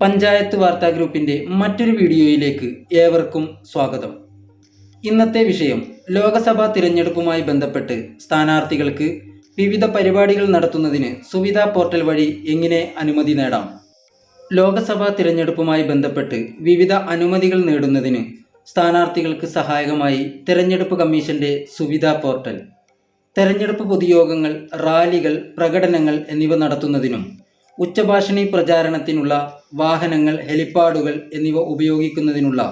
പഞ്ചായത്ത് വാർത്താ ഗ്രൂപ്പിന്റെ മറ്റൊരു വീഡിയോയിലേക്ക് ഏവർക്കും സ്വാഗതം. ഇന്നത്തെ വിഷയം ലോകസഭാ തിരഞ്ഞെടുപ്പുമായി ബന്ധപ്പെട്ട് സ്ഥാനാർത്ഥികൾക്ക് വിവിധ പരിപാടികൾ നടത്തുന്നതിന് സുവിധ പോർട്ടൽ വഴി എങ്ങനെ അനുമതി നേടാം? ലോകസഭാ തിരഞ്ഞെടുപ്പുമായി ബന്ധപ്പെട്ട് വിവിധ അനുമതികൾ നേടുന്നതിന് സ്ഥാനാർത്ഥികൾക്ക് സഹായകമായി തിരഞ്ഞെടുപ്പ് കമ്മീഷന്റെ സുവിധ പോർട്ടൽ. തെരഞ്ഞെടുപ്പ് പൊതുയോഗങ്ങൾ റാലികൾ പ്രകടനങ്ങൾ എന്നിവ നടത്തുന്നതിനും ഉച്ചഭാഷിണി പ്രചാരണത്തിനുള്ള വാഹനങ്ങൾ ഹെലിപ്പാഡുകൾ എന്നിവ ഉപയോഗിക്കുന്നതിനുള്ള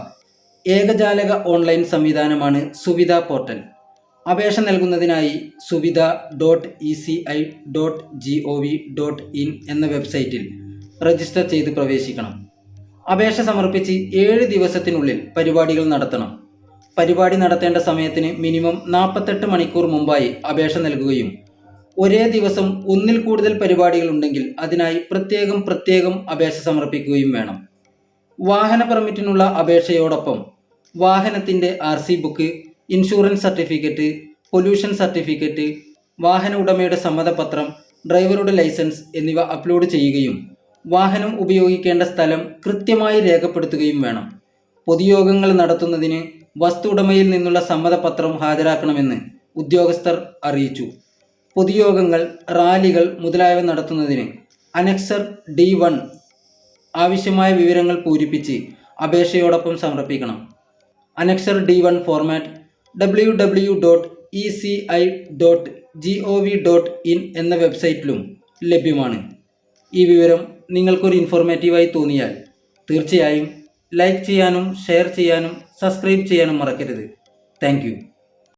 ഏകജാലക ഓൺലൈൻ സംവിധാനമാണ് സുവിധ പോർട്ടൽ. അപേക്ഷ നൽകുന്നതിനായി Suvidha dot E C I dot G O V dot in എന്ന വെബ്സൈറ്റിൽ രജിസ്റ്റർ ചെയ്ത് പ്രവേശിക്കണം. അപേക്ഷ സമർപ്പിച്ച് ഏഴ് ദിവസത്തിനുള്ളിൽ പരിപാടികൾ നടത്തണം. പരിപാടി നടത്തേണ്ട സമയത്തിന് മിനിമം നാൽപ്പത്തെട്ട് മണിക്കൂർ മുമ്പായി അപേക്ഷ നൽകുകയും ഒരേ ദിവസം ഒന്നിൽ കൂടുതൽ പരിപാടികൾ ഉണ്ടെങ്കിൽ അതിനായി പ്രത്യേകം പ്രത്യേകം അപേക്ഷ സമർപ്പിക്കുകയും വേണം. വാഹന പെർമിറ്റിനുള്ള അപേക്ഷയോടൊപ്പം വാഹനത്തിന്റെ R C book insurance certificate pollution certificate വാഹന ഉടമയുടെ സമ്മതപത്രം ഡ്രൈവറുടെ ലൈസൻസ് എന്നിവ അപ്ലോഡ് ചെയ്യുകയും വാഹനം ഉപയോഗിക്കേണ്ട സ്ഥലം കൃത്യമായി രേഖപ്പെടുത്തുകയും വേണം. പൊതുയോഗങ്ങൾ നടത്തുന്നതിന് വസ്തു ഉടമയിൽ നിന്നുള്ള സമ്മതപത്രം ഹാജരാക്കണമെന്ന് ഉദ്യോഗസ്ഥർ അറിയിച്ചു. പൊതുയോഗങ്ങൾ റാലികൾ മുതലായവ നടത്തുന്നതിന് അനക്സർ ഡി വൺ ആവശ്യമായ വിവരങ്ങൾ പൂരിപ്പിച്ച് അപേക്ഷയോടൊപ്പം സമർപ്പിക്കണം. Annexure D one format W W dot E C I dot G O V dot in എന്ന വെബ്സൈറ്റിലും ലഭ്യമാണ്. ഈ വിവരം നിങ്ങൾക്കൊരു ഇൻഫോർമേറ്റീവായി തോന്നിയാൽ തീർച്ചയായും ലൈക്ക് ചെയ്യാനും ഷെയർ ചെയ്യാനും സബ്സ്ക്രൈബ് ചെയ്യാനും മറക്കരുത്. താങ്ക്